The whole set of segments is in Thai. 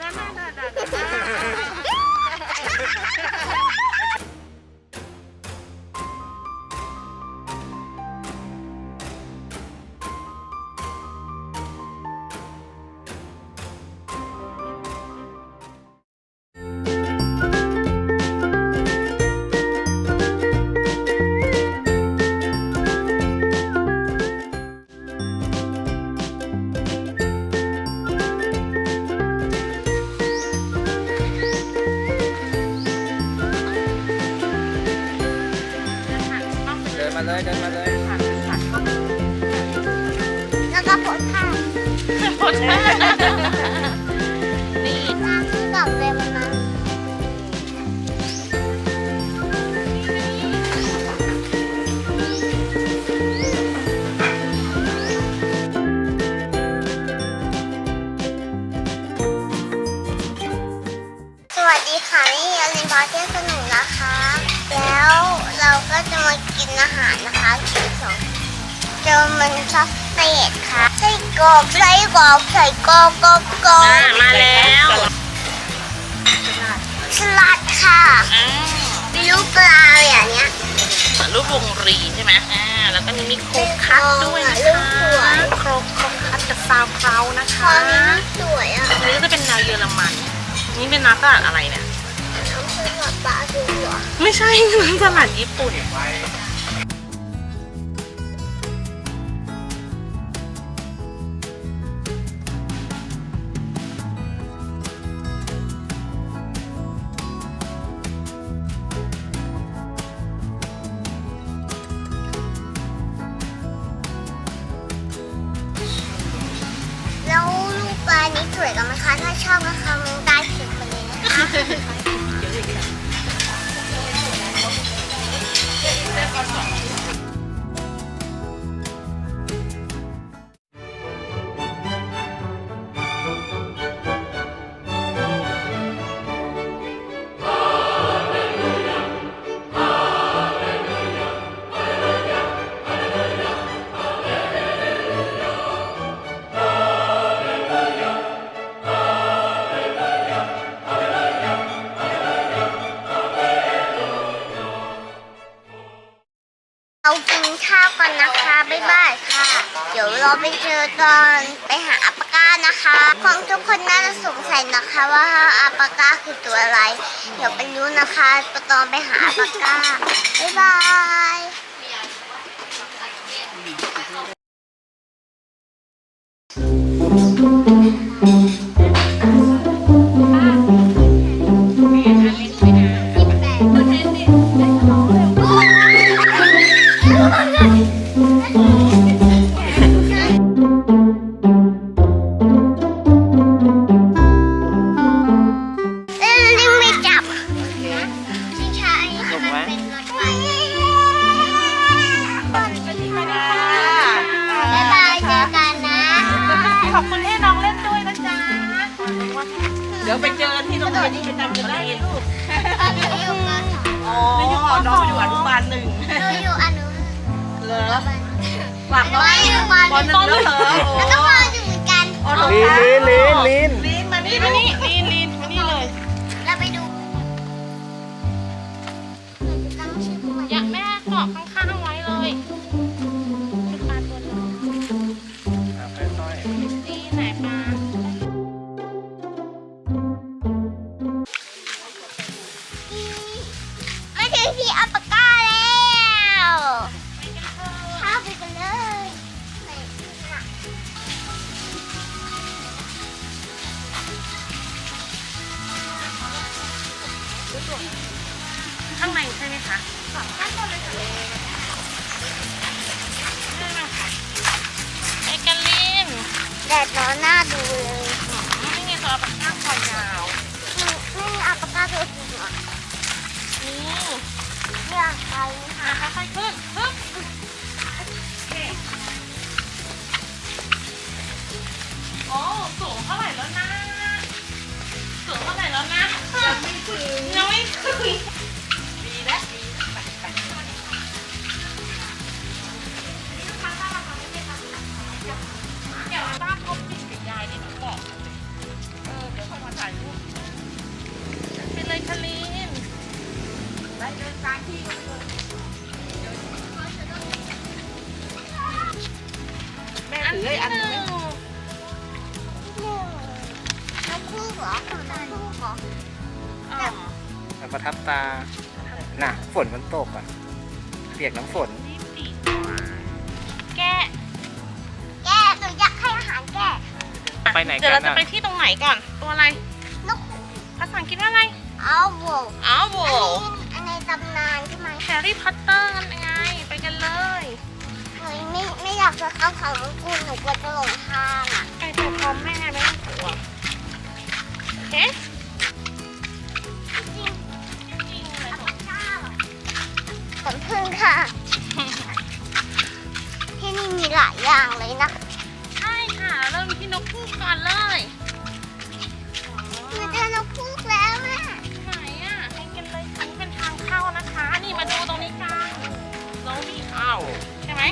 นั่นนั่นนั่นนั่น กรอกใส่กรอกกรอกกรอกอ่ามาแล้วสลัดค่ะมีลูกปลาอย่างเงี้ยเหมือนรูปวงรีใช่ไหมอ่าแล้วก็นี่มีโคกคัตด้วยนะลูกคะสวยโครกโคกคัตกับซาวคราวนะตอคะนนี้มันสวยอะอันนี้ก็จะเป็นแนวเยอรมัน นี่เป็นน้ำสลัดอะไรเนี่ย น้ำสลัดปลาดูเหรอไม่ใช่น้ำสลัดญี่ปุ่นแข้าวกันนะคะ บ๊ายบายค่ะ เดี๋ยวเราไปเจอตอนไปหาอัปปาก้านะคะของทุกคนน่าจะสงสัยนะคะว่าอัปปาก้าคือตัวอะไร เดี๋ยวไปรู้นะคะตอนไปหาอัปปาก้าบ๊ายบาย เดี๋ยวไปเจอที่โรงเรียนที่ไปจำกันได้ลูกหนูอยู่ปอ๋อน้องอยู่อนุบาลหนึ่งหนูอยู่อนุเหรอฝากน้องไม่อยู่ปปหนึ่งแล้วเหรอแล้วก็ปหนึ่งเหมือนกันอ๋อเหรอลีนลีนลีนลีนลีนมานี่มานี่ลีนลีนมานี่ ข้างในใช่ไหมคะข้างบนเลยค่ะไอ้กันลินแดดร้อนหน้าดูเลยนี่ไงตัวปลาข้างคอยาวไม่ไม่มีอัปปาก้าตัวจริงเหรอนี่อยากไปนะคะอะค่อยๆขึ้นปึ๊บโอ้สูง นะยังไม่ถึงดีแล้วดีเดี๋ยวต้าพบกินกัยายนี่หนูบอกเออเดี๋ยวค่มาถ่ลูปเป็นเลยคลีนไปเดินตามที่กันเลยอันนี้ มันประทับตา น่ะ ฝนมันตกอะ เปียกน้ำฝนรีบปีกแกะแกหนูอยากให้อาหารแกไปไหนกันเดี๋ยวเราจะน่ะไปที่ตรงไหนก่อน ตัวอะไร นกฮูกภาษาอังกฤษว่าอะไรเอาโวอ้าวโวอันนี้อันในตำนานใช่ไหมแฮร์รี่พอตเตอร์กันไง ไปกันเลยเฮ้ยไม่ไม่อยากจะเข้าเขามังกรหนูกลัวจะหลงทางอะ ไปตัวพร้อมแม่ไม่ต้องกลัวเอ๊ะ ผลพึ่งค่ะ ที่นี่มีหลายอย่างเลยนะ ใช่ค่ะ เริ่มที่นกพูกก่อนเลยหนูเจอนกพูกแล้วแม่ไหนอะให้กันเลยอันนี้เป็นทางเข้านะคะ นี่มาดูตรงนี้กันโรบี้อ้าวใช่ไหม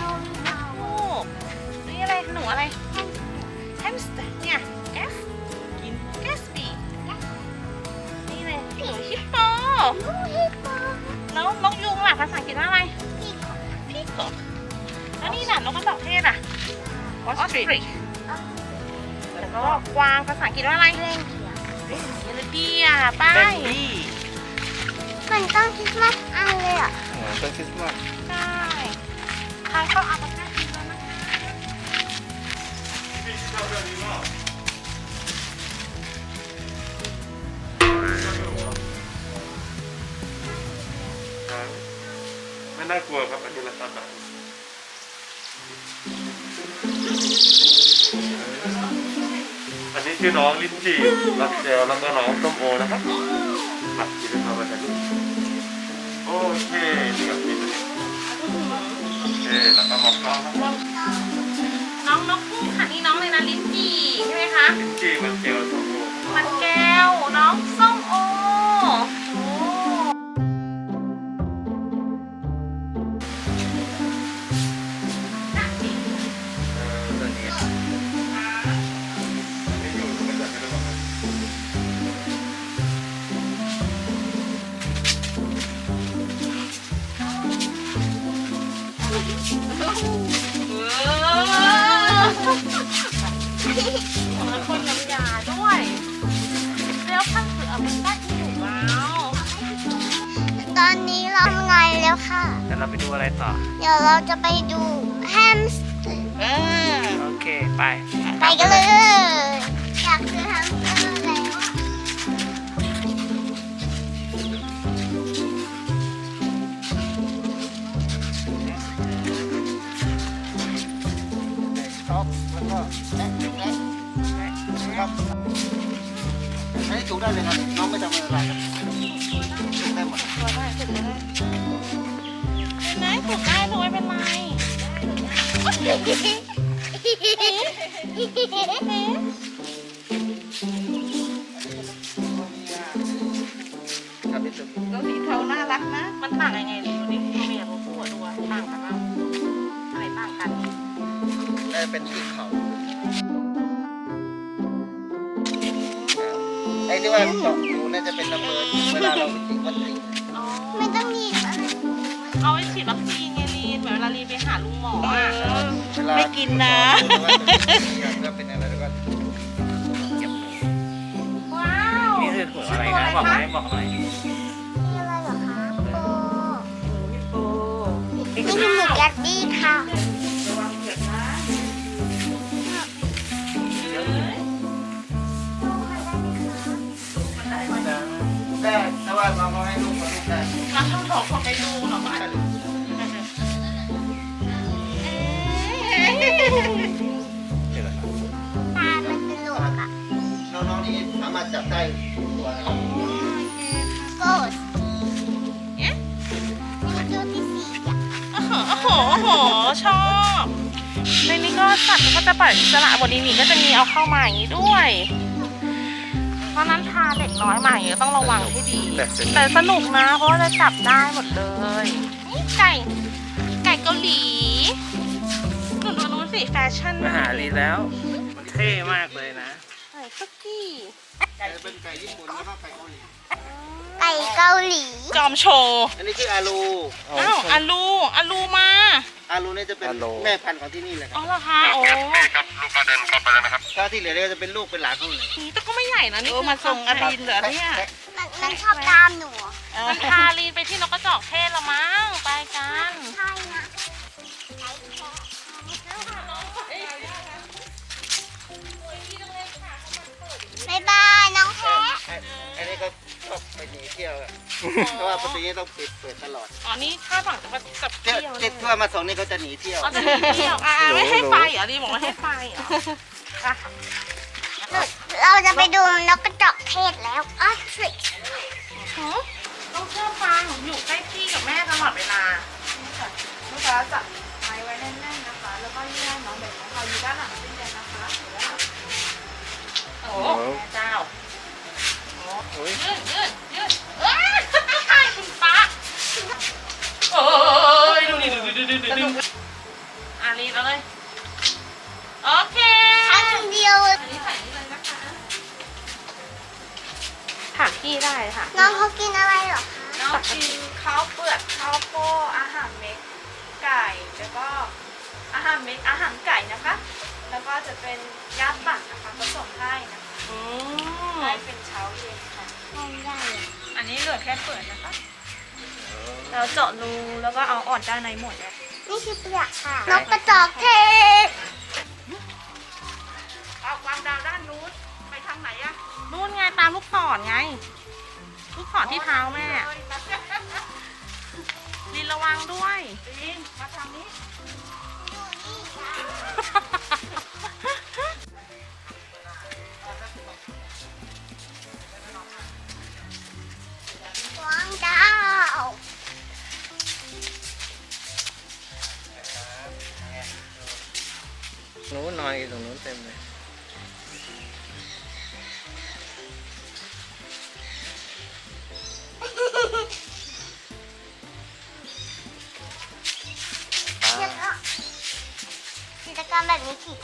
นกพูกนี่อะไรหนูอะไรแฮมสเตอร์เนี่ยแกสกินแกสบีนี่เลยหนูฮิปโปลูกฮิปโปแล้วนกยุงล่ะ ภาษาอังกฤษว่าอะไรอีกพีกอกแล้วนี่น่ะนกกระจอกเทศอะออสตริชแล้วก็กวางภาษาอังกฤษว่าอะไรเล่นเดียวเยลเดียไปเบนบี้มันต้องคริสต์มาสอันเลยอะโอ้โหต้นคริสต์มาสได้ทางเข้าอาบน้ำกินแล้วนะคะ ไม่น่ากลัวครับอันนี้ราคาแบบอันนี้ชื่อน้องลิ้นจี่รักเจลแล้วก็น้องส้มโอนะครับหลักกินนะครับวันนี้โอเคนี่กับนี่ตัวนี้โอเคแล้วก็มองกล้องนะครับน้องนกคู่ค่ะนี่น้องเลยนะลิ้นจี่ใช่ไหมคะลิ้นจี่มันเจลส้มโอมันแก้วน้องส้ แล้วคนน้ำยาด้วย แล้วพันคือเอาไปได้ที่อยู่ว้าวตอนนี้เราทำไงแล้วค่ะ เดี๋ยวเราไปดูอะไรต่อ เดี๋ยวเราจะไปดูแฮมสเตอร์เออโอเค ไป ไปกันเลย ครับอันนี้ถูกได้เลยครับน้องไม่ทำอะไรครับถูกได้หมดตัวได้ถูกได้เป็นไหมถูกได้ถูกไม่เป็นไรครับพี่ตุ๊กแล้วสีเทาน่ารักนะ มันต่างยังไงดูดิตัวเมียตัวผู้อะดูอะต่างกันมั้ยอะไรต่างกันได้เป็นที่เขา อ้ที่ว่าเจาะรูน่าจะเป็นระเบิดเวลาเรายิงวัตถุอ๋อไม่ต้องมีอะไรเอาไว้ฉีดวัคซีนไงลีนเหมือนเวลาลีนไปหาลุงหมออะเวลาไม่กินนะ ก็เป็นอะไรแล้วก็เก็บว้าวนี่คือถั่วอะไรนะบอกไหมบอกหน่อยมีอะไรเหรอคะโปฮิปโปนี่คือหมึกยัดดี้ค่ะ ว่าเราเอาให้ลูกมาลูกได้เราต้องบอกคนไปดูหรอวะเดี๋ยวนะตามันเป็นโหลกอะน้องๆนี่สามารถจับได้ทุกตัวนะครับโกดเอ๊ะนี่มันตัวที่สีอะโอ้โหโอ้โหโอ้โหชอบในนี้ก็สัตว์มันก็จะปล่อยอิสระบนนี้ก็จะมีเอาเข้ามาอย่างนี้ด้วย เพราะฉะนั้นพาเด็กน้อยมาอย่างนี้ก็ต้องระวังให้ดีแต่สนุกแต่สนุกนะเพราะว่าจะจับได้หมดเลยนี่ไก่ไก่เกาหลีหนูดูนู้นสิแฟชั่นมาหาลีแล้ว มันเท่มากเลยนะไก่คุกกี้ไก่เป็นไก่ญี่ปุ่นแล้วก็ไก่เกาหลี ไก่เกาหลี จอมโชว์อันนี้ชื่ออาลูอ้าวอาลูอาลูมาอาลูเนี่ยจะเป็นแม่พันธุ์ของที่นี่เลยคอ๋รัอบเหรอคะโอ้ครับลูกกระเด็นเข้าไปแล้วนะครับ ถ้าที่เหลือเนี่ยจะเป็นลูกเป็นหลานเขาเลยนี่แต่ก็ไม่ใหญ่นะนี่คือมาส่งอาลีนเหรอเนี่ยมันมันชอบตามหนูมันพาลีนไปที่นกกระจอกเทศละมั้งไปกันใช่นะบายบายน้องแพะอันนี้ก็ ชอบไปหนีเที่ยวอะเพราะว่าประตูนี้ต้องปิดเปิดตลอดอ๋อนี่ถ้าฝั่งจะมาจับเที่ยวเที่ยวเที่ยวทั่วมาสองนี่เขาจะหนีเที่ยวอ๋อจะหนีเที่ยวอ่าไม่ให้ไปเหรอลีนบอกว่าให้ไปเหรออะเราจะไปดูนกกระจอกเทศแล้วออสตริชหือต้องเชื่อฟังอยู่ใกล้พี่กับแม่ตลอดเวลาลูกค้าจับไม้ไว้แน่นๆนะคะ แล้วก็ยื่นน้องแบบนี้ค่ะอยู่ด้านหลังเช่นกันนะคะหรือว่าโอ้แม่เจ้าโอ้ ยืดยืดยืดเอ้ยคุณป้าโอ้ยดูดิ แค่เปลือกนะคะเราเจาะรูแล้วก็เอาอ่อนด้านในหมดเลยนี่คือเปลือกค่ะนกกระจอกเทศออกวางดาวด้านนู้นไปทางไหนอะนู่นไงตามลูกศรไง ลูกศรที่เท้าแม่ลินระวังด้วยลินมาทางนี้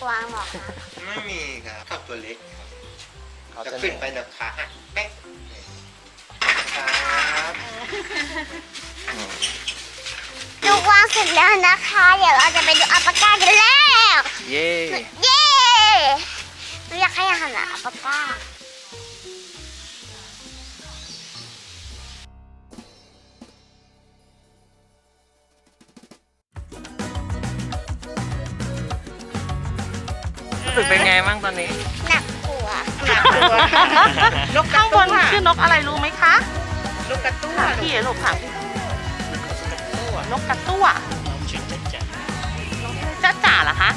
กวางเหรอคะไม่มีครับชอบตัวเล็กครับจะขึ้นไปแบบขาหักแป๊กครับดูกวางเสร็จแล้วนะคะ เดี๋ยวเราจะไปดูอัลปาก้ากันแล้ว เย่เย้หนูอยากให้อาหารอัลปาก้า สึกเป็นไงบ้างตอนนี้ หนักหัวนกข้างบนชื่อนกอะไรรู้ไหมคะลูกกระตุ้นถามพี่ลูกถามพี่นกกระตั้วจ้าจ๋าเหรอคะ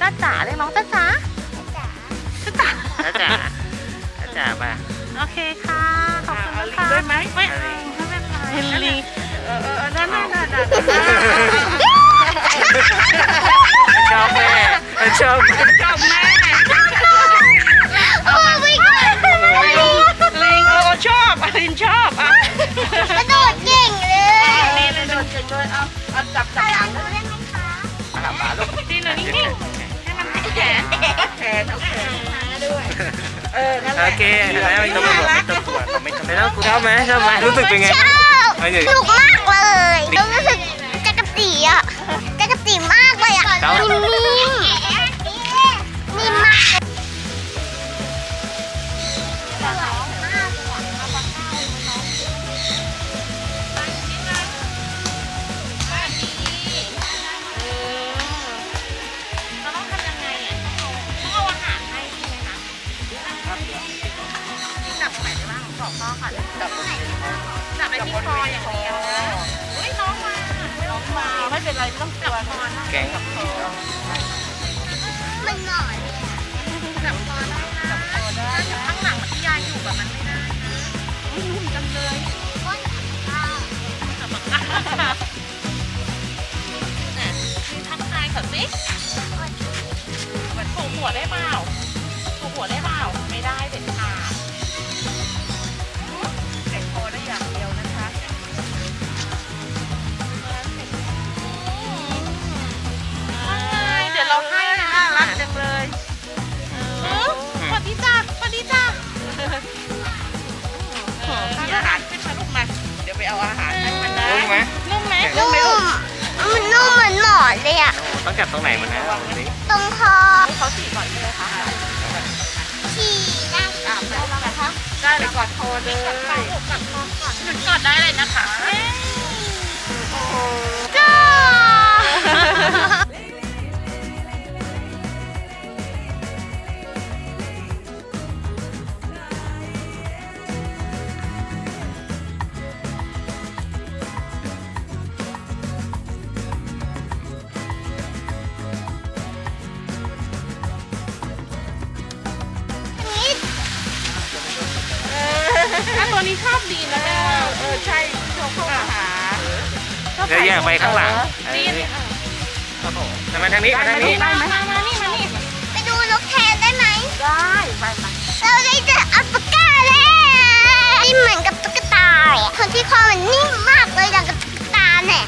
จ้าจ๋าเรียกน้องจ้าจ๋าจ้าจ๋าจ้าจ๋าจ้าจ๋าป่ะ โอเคค่ะขอบคุณนะคะได้ไหมไม่เอาไม่เป็นไรลิงเออเออนั่นนั่นนั่นนั่นชอบแม่ มันชอบแม่ชอบแม่โอ้ไม่กลิงเออชอบอลินชอบอะระโดดเก่งเลยนี่เลยโดนเก่งเลยเอาเอาจับจับหลังหนูได้ไหมคะดีหน่อยนิ่งๆให้มันติดแขนแขนเอาแขนมาด้วยเออนั่นแหโอละเคเห็นไหมไม่ต้องกลัวไม่ต้องกลัวไม่ต้องกลัวชอบไหมชอบไหมรู้สึกเป็นไงชอบไม่ใช่สนุกมากเลยแล้วรู้สึกจักรจีอะจักรจีมากเลยอะนิ่ม จับตรงไหนได้บ้างบอกพ่อค่ะจับจับไปที่คออย่างเดียวนะอุ้ยน้องมา น้องมา ไม่เป็นไรไม่ต้องกลัวคอนะแก๊งมันหน่อย กับมันไม่ได้นะอุ้ยจังเลยกับปากกาน่ะทักทายก่อนสิปวดหัวได้เปล่าปวดหัวได้เปล่า ไปเอาอาหารให้มันนะนุ่มไหมนุ่มไหมมันนุ่มเหมือนหมอนเลยอะ ต้องจับตรงไหนมันนะตรงคอเขาฉี่ก่อนเลยค่ะฉี่ได้ะไปเอามาคะได้เลยกอดคอเลยกอดคอก่อนหนุนกอดได้เลยนะคะ ก็ เดี๋ยวแยกไปข้างหลังดีเออนี่ทำไมทางนี้มาทางนี้ ได้ไหมมามานี่มานี่ไปดูนกแทนได้ไหม ได้ไปไปเราได้เจออัลปาก้าแล้วนี่เหมือนกับตุ๊กตาอะคนที่คอมันนิ่มมากเลยอย่างกับตุ๊กตาเนี่ย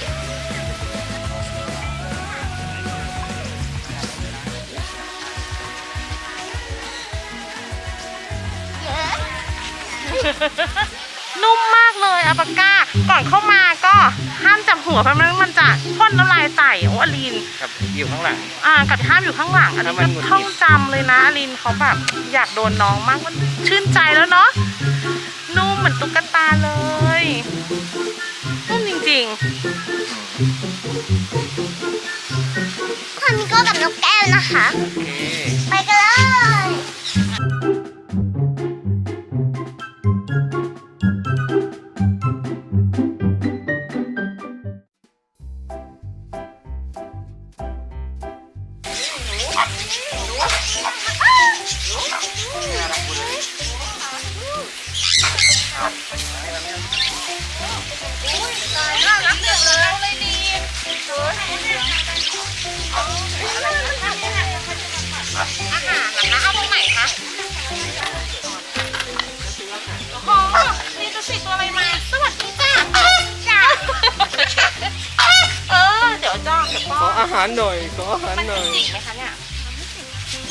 เยอะ นุ่มมากเลยอัลปาก้า ก่อนเข้ามาก็ ห้ามจับหัวเพราะมันมันจะพ่นน้ำลายใส่โอ้อลิน ครับอยู่ข้างหลัง อ่ากับห้ามอยู่ข้างหลังอันนี้ถ้ามัก็นหงุดหงิดท่องจำเลยนะอลินเขาแบบอยากโดนน้องมากมันชื่นใจแล้วเนาะนุ่มเหมือนตุ๊กตาเลยนุ่มจริงฟามิงโก้กับนกแก้วนะคะ โอเค ไปกันเลย อขอนอาหารหน่อยขออาหารมันหน่อยจิกไหมคะเนี่ย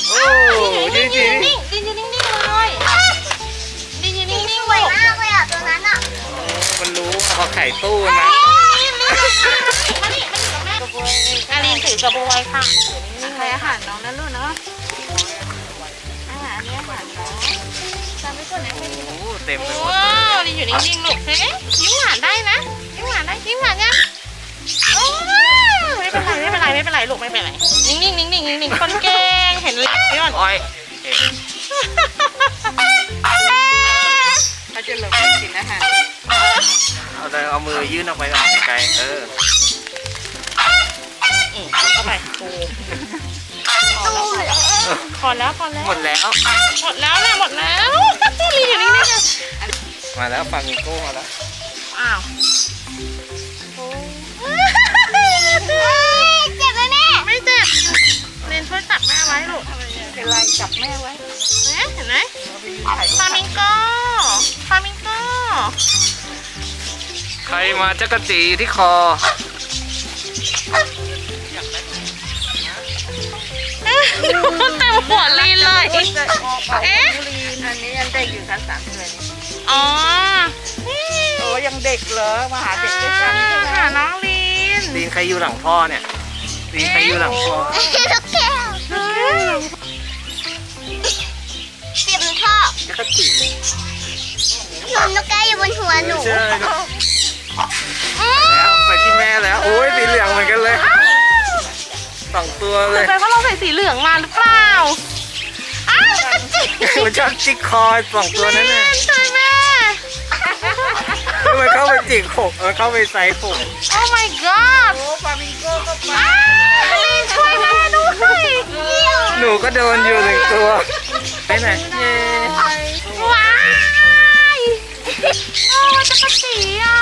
โอ้ดีดิดีนนิ่งๆดินนิ่งๆเลยดินนิ่งๆสวยมากเลยอะตัวนั้นอะมันรู้เอาไข่ตู้นะมานี่มานี่มานี่กับแม่อาลีนถือกระบวยค่ะใครอาหารน้องนั่นลูกเนาะอาหารนี้อาหารน้องจำไว้ก่อนนะโอ้เต็มไปหมดว้าวลีนอยู่นิ่งๆลูกเฮ้ยยิ้มหวานได้นะยิ้มหวานได้ยิ้มหวานยังโอ้ ไม่เป็นไรไม่เป็นไรไม่เป็นไรลูกไม่เป็นไรนิ่งๆนิ่งๆนิ่งคนเก่งเห็นเลยก่อนโอ้ยเอ๊ะเขาจะลงกินอาหารเอาแต่เอามือยื่นออกไปก่อนไกลเอออืมเข้าไปปูพอแล้วพอแล้วหมดแล้ว หมดแล้วนะหมดแล้วลีอยู่นิ่นะมาแล้วฟามิงโก้มาแล้วอ้าว เจ็บไหมแม่ ไม่เจ็บเรนช่วยจับแม่ไว้ลูกเป็นไรจับแม่ไว้เนี่ยเห็นไหมฟามิงโก้ฟามิงโก้ใครมาจักรจีที่คอเต็มหัวลีนเลย เอ๊ะ อันนี้ยังเด็กอยู่ชั้นสามเลยอ๋อ โอ้ยังเด็กเหรอ มาหาเด็กด้วยกันใช่ไหมหาน้อง ลีนลีนใครอยู่หลังพ่อเนี่ยลีนใครอยู่หลังพ่อนกแก้วเจ็บมันพ่อจักรจีหนูนกแก้วอยู่บนหัวหนูใช่แล้วไปที่แม่แล้วโอ้ยสีเหลืองเหมือนกันเลยสองตัวเลเกิดยไปเพราะเราใส่สีเหลืองมาหรือเปล่าอ้าวจักรจีมันชอบจิกคอสองตัวนั้นน่ะ ช่วยแม่ มันเข้าไปจิกขกมันเข้าไปใส่ผมโอ้ my god โอ้ฟามิงโก้ก็ไปอ้าวลีนช่วยแม่ด้วยหนูก็โดนอยู่หนึ่งตัวไปไหนเย้ว้ายโอ้จักรจีอะ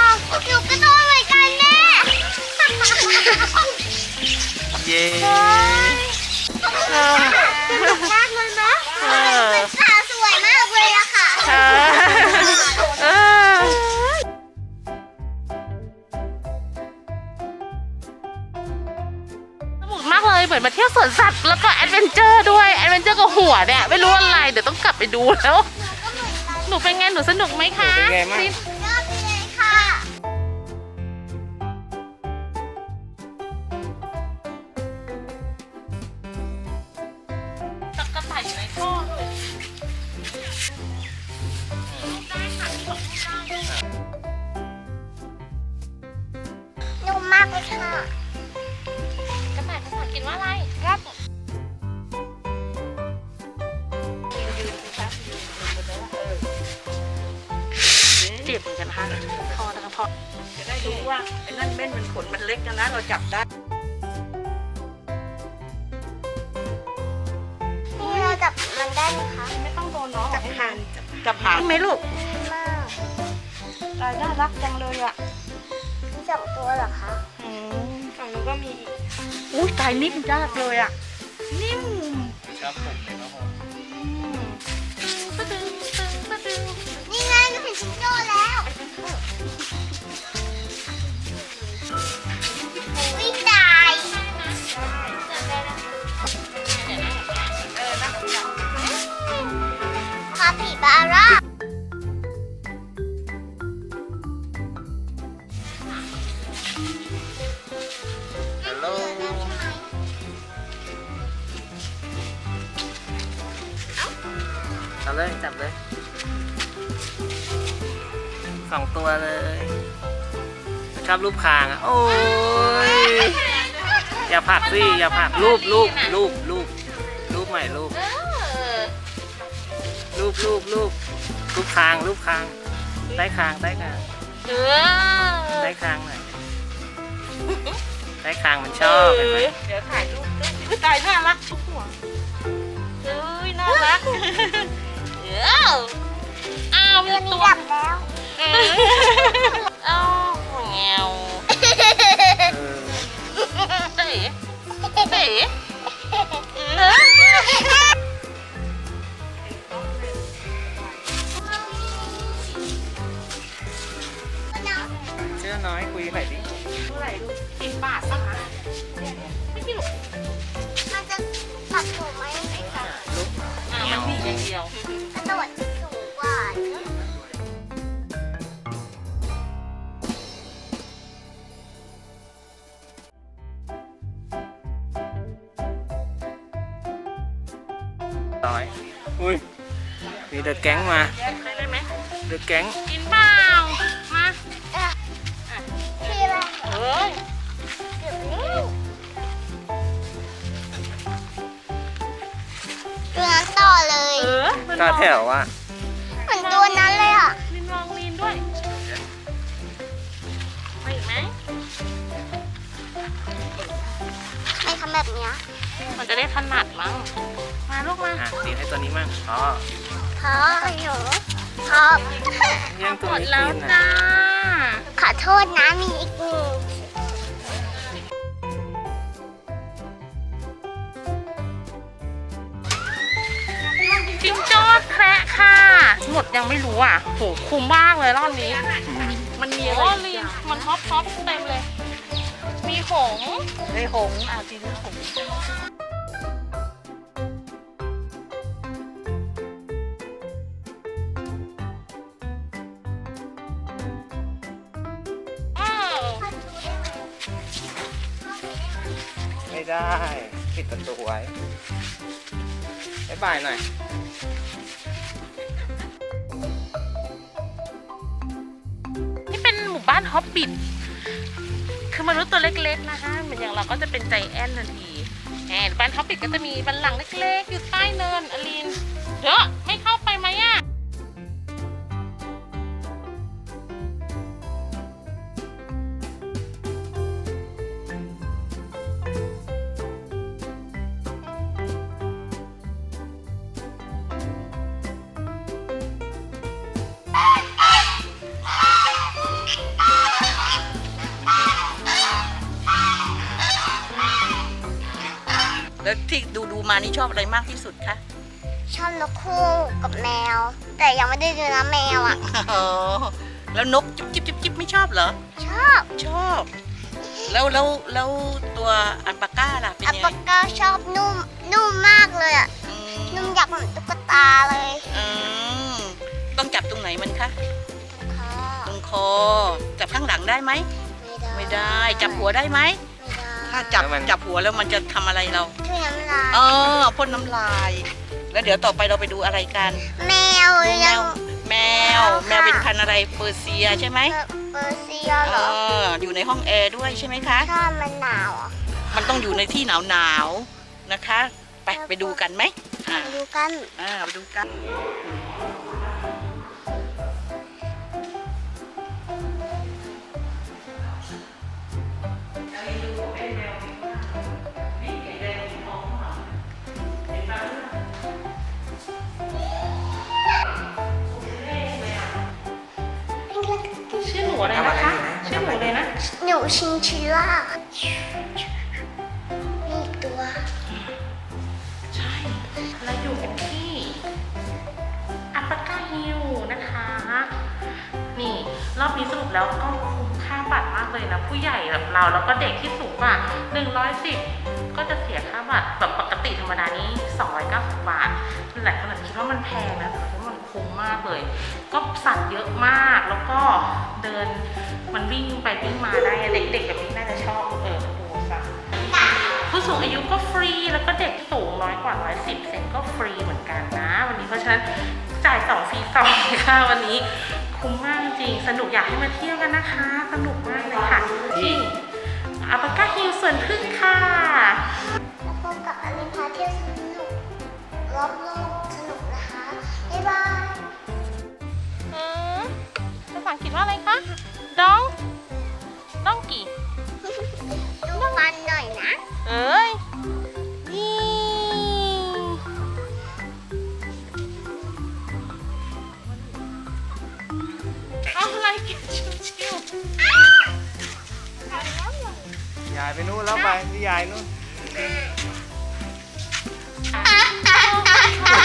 หนูก็โดนเหมือนกันแม่เย้เออสนุกมากเลย เนี่ย ไม่รู้อะไร เดี๋ยวต้องกลับไปดูแล้ว หนูเป็นไง หนูสนุกไหมคะเป็นไงบ้าง มือนกันนะคะพอแล้วก็พอจะได้รู้ว่าไอ้นั่นเม่นมันขนมันเล็กนะนะเราจับได้นี่เราจับมันได้ไหมคะไม่ต้องโดนน้องจับผ่านจับจับหางไหมลูกดีมากลายน่ารักจังเลยอะมีสองตัวเหรอคะอืมฝั่งนู้นก็มีอีกอุ้ยตายนิ่มมากเลยอะนิ่มครับผม ไงหนูเห็นชิงโจแล้ววิ่งตายคาปิบาร่าฮัลโหลเอาเลยจับเลย สองตัวเลยชอบรูปคางอะโอ้ยอย่าผลักสิอย่าผลักรูปรูปรูปรูปรูปใหม่รูปรูปรูปรูปรูปคางรูปคางใต้คางใต้คางเออใต้คางหน่อยใต้คางมันชอบเห็นไหมเดี๋ยวถ่ายรูปด้วยอุ๊ยตายน่ารักชุบหัวเอ้ยน่ารักเอ้าอ้าวมีตัวจับแล้ว เอ้าเงี้ยวเต๋เต๋เชื่อน้อยคุยหนดิเท่าไหร่ลูกสิบบาทป่ะคะไม่พี่ลูกมันจะปัดถูกไหม อะแก๊งมาได้ไหมเดอะแก๊งกินเปล่ามาที่อะไรเอ้ยเดี๋ยวนี้ตัวนั้นต่อเลย เออมันก็ลองแถวอะเหมือนตัวนั้นเลยอะ ลินลองลีนด้วยไปอีกไหมไม่ทำแบบเนี้ย มันจะได้ถนัดมั้ง มาลูกมาอะตีให้ตัวนี้มั่งอ๋อขอหนูขอแย่งตัวหมดนี้แล้วกินจ้าอะขอโทษนะมีอีกหนึ่งจิงโจ้แคระค่ะ หมดยังไม่รู้อะโหคุ้มมากเลยรอบนี้ มันมีโอ้อะไรลีนมันท็อปท็อปเต็มเลย มีหงส์ ในหงส์อะจริงนะหงส์ ว้บ๊ายบายหน่อยนี่เป็นหมู่บ้านฮอบบิทคือมนุษย์ตัวเล็กๆนะคะเหมือนอย่างเราก็จะเป็นใจแอนทันทีแอนบ้านฮอบบิทก็จะมีบันหลังเล็กๆ อยู่ใต้เนินอลินเดอะไม่เข้า ชอบอะไรมากที่สุดคะชอบนกคู่กับแมว แต่ยังไม่ได้ดูนะแมวอะ อ๋อแล้วนกจิ๊บจิ๊บจิ๊บจิ๊บไม่ชอบเหรอ ชอบชอบ แล้วแล้วแล้วตัวอัลปาก้าล่ะเป็นอัลยังไงปาก้าชอบนุ่มนุ่มมากเลยอะอืมนุ่มอยากเหมือนตุ๊กตาเลยอืมต้องจับตรงไหนมันคะค่ะตรงคอจับข้างหลังได้ไหมไม่ไม่ได้ได้ จับหัวได้ไหม ไม่ได้ถ้าจับจับหัวแล้วมันจะทำอะไรเรา ช่วยน้ำ ลาย เออพ่นน้ำลาย แล้วเดี๋ยวต่อไปเราไปดูอะไรกันแมวดูแมยัง วแมว แมวเป็นพันธุ์อะไรเปอร์เซียใช่ไหมเปอร์เซียเอเหรอออยู่ในห้องแอร์ด้วยใช่ไหมคะ ถ้ามันหนาวอะมันต้องอยู่ในที่หนาวหนาวๆนะคะ ไปไปดูกันไหมอ่าไปดูกัน อ่าไปดูกัน นูชินชิล่านี่อีกตัว ใช่เราอยู่กันที่อัปปะกาฮิลนะคะ นี่รอบนี้สรุปแล้วก็คุ้มค่าบัตรมากเลยนะ ผู้ใหญ่แบบเราแล้วก็เด็กที่สูงกว่า 110 ก็จะเสียค่าบัตรแบบปกติธรรมดานี้ 290 บาทหลายคนอาจจะคิดว่ามันแพงนะแต่ว่ามันคุ้มมากเลย ก็สัตว์เยอะมากแล้วก็เดิน มันวิ่งไปวิ่งมาได้เด็กๆแบบนี้น่าจะชอบเออดูสัตว์ผู้สูงอายุก็ฟรีแล้วก็เด็กสูงน้อยกว่า 110เซนก็ฟรีเหมือนกันนะ วันนี้เพราะฉะนั้นจ่ายสองฟรีสองค่ะวันนี้คุ้มมากจริงสนุกอยากให้มาเที่ยวกันนะคะ สนุกมากเลยค่ะที่อัปปะกาฮิลสวนพึ่งค่ะแล้วพบกับอลินพาเที่ยวสนุกรอบโลกสนุกนะคะบ๊ายบายเออภาษาอังกฤษว่าอะไรคะ ดองดองกี่ดูฟันหน่อยนะ เอ้ยนี่เอาอะไรกินชิวๆยายไปนู่นแล้วไปที่ยายนู่นอะ